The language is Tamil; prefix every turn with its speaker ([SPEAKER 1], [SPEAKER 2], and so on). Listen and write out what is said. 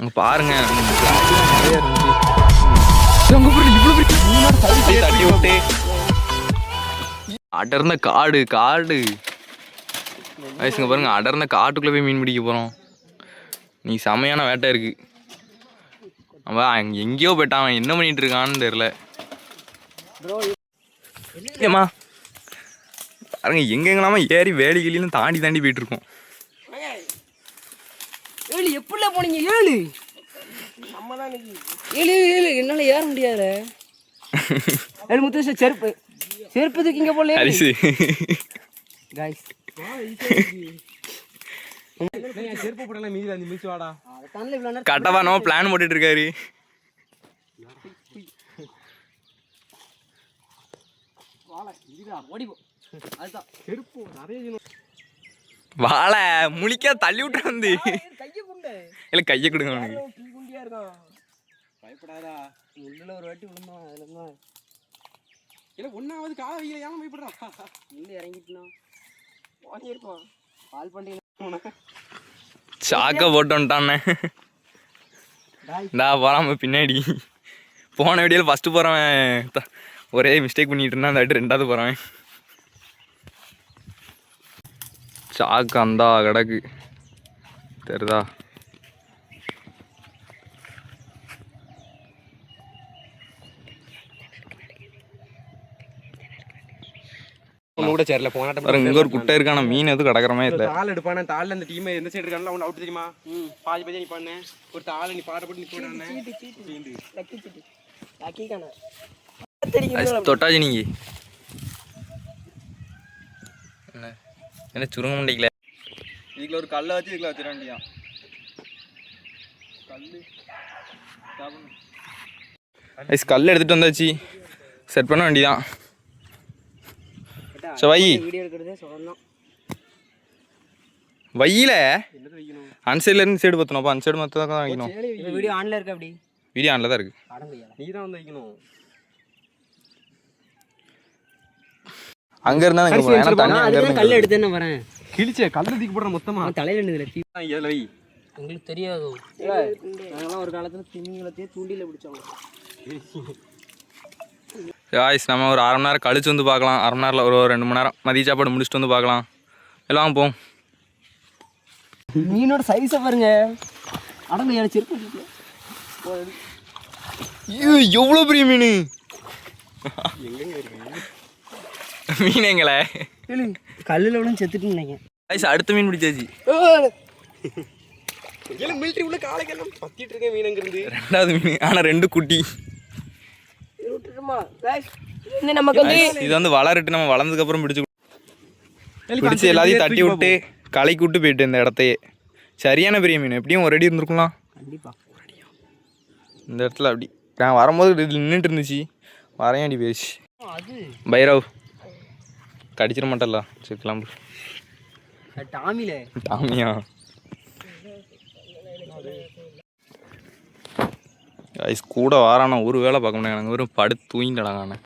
[SPEAKER 1] அங்க பாருங்க. தட்டி விட்டு. அடர்ந்த காடு காடு. வயசுங்க பாருங்க அடர்ந்த காட்டுக்குள்ள போய் மீன் பிடிக்க போறோம். நீ செமையான வேட்டை இருக்கு. அவன் எங்கேயோ போயிட்டான். அவன் என்ன பண்ணிட்டு இருக்கான்னு தெரியல. ஏமா பாருங்க எங்க எங்கெல்லாம ஏறி வேலி கிளியும் தாண்டி தாண்டி போயிட்டு இருக்கோம்.
[SPEAKER 2] ஏழு எப்படில போனீங்க? ஏழு. ஏழு ஏழு ஏழு. என்னால ஏற முடியாது ஏழு முத்து வருஷம் செருப்பு. செருப்பு தூக்கிங்க போல
[SPEAKER 1] அரிசி
[SPEAKER 2] காய்ஸ்
[SPEAKER 3] செருப்பு போடலாம் மீதி அந்த மிச்சு வாடா
[SPEAKER 1] கட்டவா நம்ம பிளான் போட்டுட்டு இருக்காரு
[SPEAKER 2] ஓடி போ. அதுதான்.
[SPEAKER 3] செருப்பு நிறைய
[SPEAKER 1] வாழை முழிக்கா தள்ளி விட்டு வந்து.
[SPEAKER 2] கையை குண்டு.
[SPEAKER 1] இல்ல கையை கொடுங்க அவனுக்கு.
[SPEAKER 2] டீ குண்டியா இருக்கான்
[SPEAKER 3] பயப்படாதா
[SPEAKER 2] முள்ளில் ஒரு வாட்டி விழுந்தான் அதில் தான்.
[SPEAKER 3] இல்ல ஒன்னாவது கால ஏன் பயப்படுறா?
[SPEAKER 2] முள்ளு இறங்கிட்டுனா. வாங்கியிருப்பான் பால் பண்டிகை
[SPEAKER 1] சாக்க போட்டு வந்துட்டானே இந்தா போறாம பின்னாடி. போன வீடியோவில் ஃபஸ்ட்டு போகிறவன் ஒரே மிஸ்டேக் பண்ணிட்டு இருந்தான் அந்த வாட்டி ரெண்டாவது போகிறவன் சாக்கு அந்தா கிடக்கு. தெரியுதா
[SPEAKER 3] கூட சேரல போன
[SPEAKER 1] பாருங்க இங்கே ஒரு குட்டை இருக்கான மீன் எதுவும் கிடக்குற மாதிரி இல்லை.
[SPEAKER 3] தாள் எடுப்பானே தாள்ல அந்த டீம் எந்த சைடு இருக்கானோ அவன் அவுட் தெரியுமா? பாதி பாதி நிப்பானே. ஒரு தாளை நீ பாட போட்டு
[SPEAKER 2] காண.
[SPEAKER 1] தொட்டாச்சு நீங்க. என்ன சுருங்க முடியல இதுக்குள்ள ஒரு கல்லை வச்சு இதுக்குள்ள வச்சிட வேண்டியதான் கல் கல் எடுத்துட்டு வந்தாச்சு. செட் பண்ண வேண்டியதான் சரி, வை.
[SPEAKER 2] வீடியோ எடுக்கிறதே சொல்லணும்
[SPEAKER 1] வையில
[SPEAKER 3] என்னது வைக்கணும்?
[SPEAKER 1] அன் சைடுல இருந்து சைடு பத்தணும்ப்பா அன் சைடு மொத்தம் தான் வைக்கணும்.
[SPEAKER 2] வீடியோ ஆன்ல இருக்கு அப்படி?
[SPEAKER 1] வீடியோ ஆனில் தான் இருக்கு.
[SPEAKER 2] அடங்கையா
[SPEAKER 3] நீ தான் வந்து வைக்கணும்.
[SPEAKER 1] அங்க இருந்தா இங்க போகணும். ஏன்னா தண்ணி அங்க இருந்து
[SPEAKER 2] கல் எடுத்து என்ன வரேன்.
[SPEAKER 3] கிழிச்சே கல்ல தூக்கி போடுற மொத்தமா.
[SPEAKER 2] தலையில இருந்ததுல தீ
[SPEAKER 3] இதுல வை.
[SPEAKER 2] உங்களுக்கு தெரியாதோ. நாங்கெல்லாம் ஒரு காலத்துல திமிங்கலத்தையே தூண்டில பிடிச்சோம்
[SPEAKER 1] காய்ஸ் நம்ம ஒரு அரை மணி நேரம் கழிச்சு வந்து பார்க்கலாம். அரை மணி நேரத்தில் ஒரு ரெண்டு மணி நேரம். மதிய சாப்பாடு முடிச்சுட்டு வந்து பார்க்கலாம். எல்லாம் போவோம்.
[SPEAKER 2] மீனோட சைஸை பாருங்க. அடங்கையா செருப்பு
[SPEAKER 1] ஐயோ எவ்வளோ பெரிய மீன்? மீன் எங்களை
[SPEAKER 2] கல்லில் விழுந்து செத்துட்டு நினைக்கிறேன்.
[SPEAKER 1] காய்ஸ் அடுத்த மீன் பிடிச்சாச்சு.
[SPEAKER 3] ஏல மிலிட்டரி உள்ள காலைக்கெல்லாம் பத்திட்டு இருக்கேன் மீன் இருந்து
[SPEAKER 1] ரெண்டாவது மீன் ஆனால் ரெண்டு குட்டி.
[SPEAKER 2] நமக்கு வந்து
[SPEAKER 1] இது வந்து வளரட்டு நம்ம வளர்ந்ததுக்கப்புறம் பிடிச்சி பிடிச்சி எல்லாத்தையும் தட்டி விட்டு களைக்கு விட்டு போயிட்டு இந்த இடத்தையே. சரியான பெரிய மீன் எப்படியும் ஒரு அடி இருந்திருக்கலாம்
[SPEAKER 2] கண்டிப்பா
[SPEAKER 1] இந்த இடத்துல அப்படி. நான் வரும்போது இது நின்றுட்டு இருந்துச்சு. வரையாண்டி போயிடுச்சு
[SPEAKER 2] அது
[SPEAKER 1] பைரவ். கடிச்சிட மாட்டல்ல சரி கிளம்பு.
[SPEAKER 2] டாமில.
[SPEAKER 1] டாமியா? ஐஸ் கூட வாரானா ஒரு வேலை பார்க்க முடியாது எனக்கு வெறும் படுத்து தூங்கிட்டடா நான்.